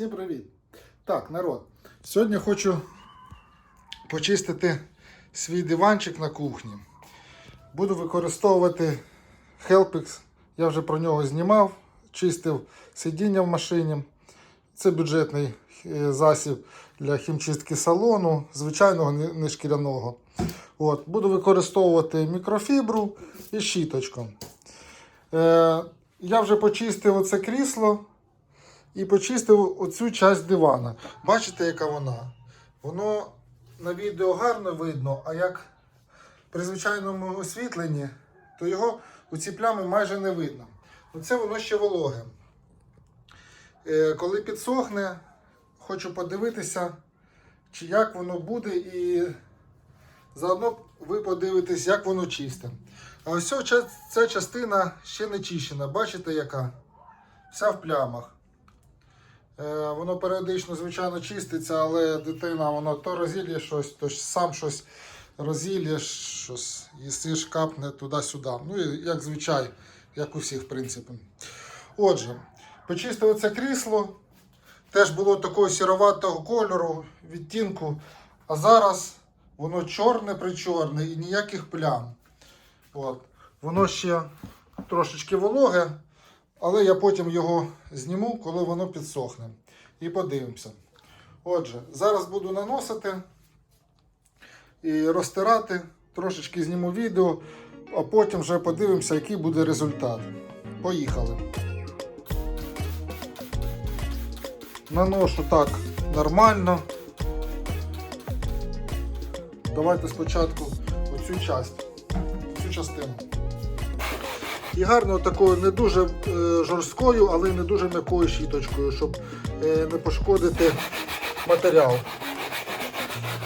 Всім привіт! Так, народ. Сьогодні хочу почистити свій диванчик на кухні. Буду використовувати Helpix. Я вже про нього знімав, чистив сидіння в машині. Це бюджетний е, засіб для хімчистки салону, звичайного не шкіряного. От, буду використовувати мікрофібру і щіточку. Е, я вже почистив оце крісло і почистив оцю часть дивана. Бачите, яка вона? Воно на відео гарно видно, а як при звичайному освітленні, то його у ці плями майже не видно. Оце воно ще вологе. Е, коли підсохне, хочу подивитися, чи як воно буде, і заодно ви подивитесь, як воно чисте. А ось ця частина ще не чищена. Бачите, яка? Вся в плямах. Е, воно періодично, звичайно, чиститься, але дитина воно то розілє щось, то сам щось розілє, щось їсиш, капне туди-сюди. Ну, як звичай, як у всіх, в принципі. Отже, почистив це крісло. Теж було такого сіроватого кольору, відтінку. А зараз воно чорне причорне і ніяких плям. От. Воно ще трошечки вологе, але я потім його зніму, коли воно підсохне. І подивимося. Отже, зараз буду наносити і розтирати. Трошечки зніму відео, а потім вже подивимося, який буде результат. Поїхали. Наношу так нормально. Давайте спочатку оцю часть, цю частину. І гарно такою не дуже е, жорсткою, але не дуже м'якою щіточкою, щоб е, не пошкодити матеріал.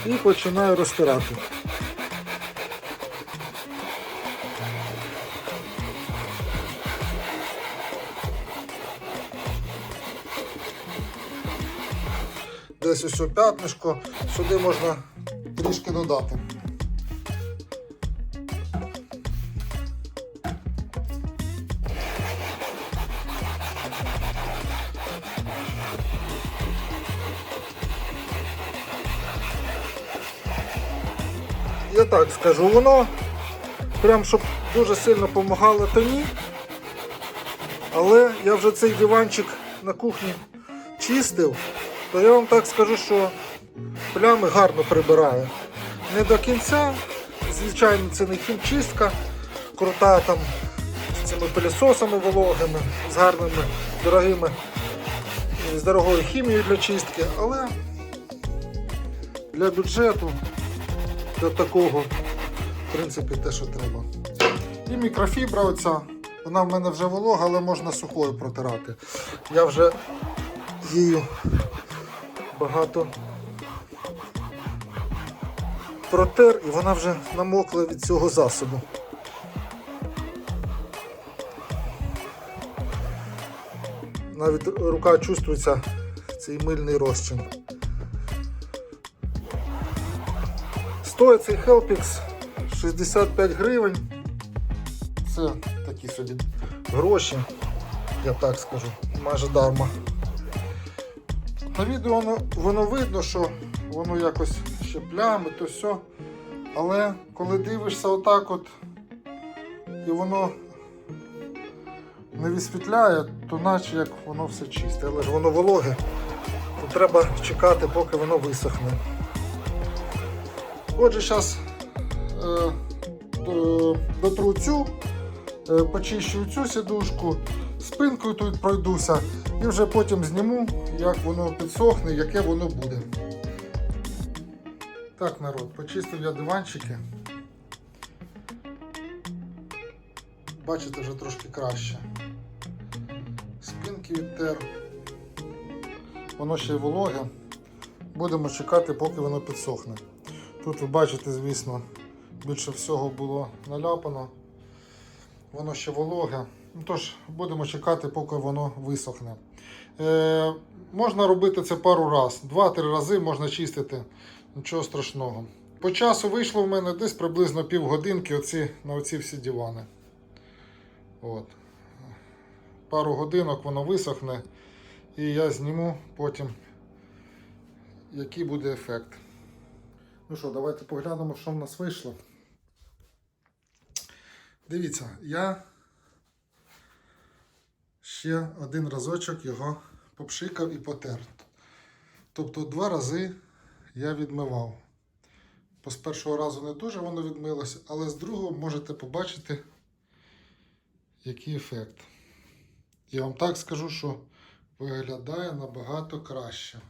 І починаю розтирати. Десь ось п'ятнишко, сюди можна трішки додати. Я так скажу, воно прям щоб дуже сильно допомагало, то ні. Але я вже цей диванчик на кухні чистив, то я вам так скажу, що плями гарно прибирає. Не до кінця, звичайно, це не хімчистка, крута там з цими пилісосами вологими, з гарними, дорогими, з дорогою хімією для чистки, але для бюджету для такого, в принципі, те, що треба. І мікрофібра оця, вона в мене вже волога, але можна сухою протирати. Я вже її багато протер і вона вже намокла від цього засобу. Навіть рука чувствується цей мильний розчин. Стоїть цей Helpix 65 гривень. Це такі собі гроші, я так скажу, майже дарма. На відео воно, воно видно, що воно якось ще плями, то все. Але коли дивишся отак от і воно не висвітляє, то наче як воно все чисте. Але ж воно вологе, то треба чекати, поки воно висохне. Отже, зараз е, дотру цю, е, почищу цю сідушку, спинкою тут пройдуся і вже потім зніму, як воно підсохне, яке воно буде. Так, народ, почистив я диванчики. Бачите, вже трошки краще. Спинки відтер. Воно ще й вологе. Будемо чекати, поки воно підсохне. Тут ви бачите, звісно, більше всього було наляпано. Воно ще вологе. Ну, Тож, будемо чекати, поки воно висохне. Е, можна робити це пару разів. Два-три рази можна чистити. Нічого страшного. По часу вийшло в мене десь приблизно півгодинки оці, на оці всі дивани. От. Пару годинок воно висохне І я зніму потім, який буде ефект. Ну що, давайте поглянемо, що в нас вийшло. Дивіться, я ще один разочок його попшикав і потер. Тобто два рази я відмивав. Бо з першого разу не дуже воно відмилося, але з другого можете побачити, який ефект. Я вам так скажу, що виглядає набагато краще.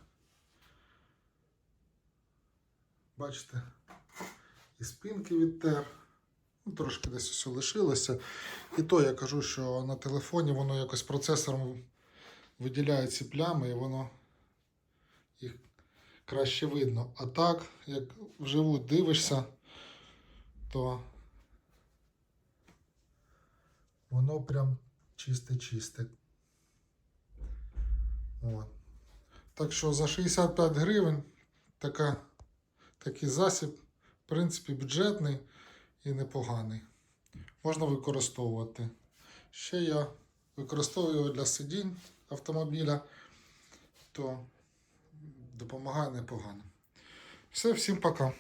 Бачите, і спинки відтер. Ну, трошки десь все лишилося. І то я кажу, що на телефоні воно якось процесором виділяє ці плями, і воно їх краще видно. А так, як вживу дивишся, то воно прям чисте-чисте. Так що за 65 гривень така, такий засіб, в принципі, бюджетний і непоганий. Можна використовувати. Ще я використовую його для сидінь автомобіля, то допомагає непогано. Все, всім пока.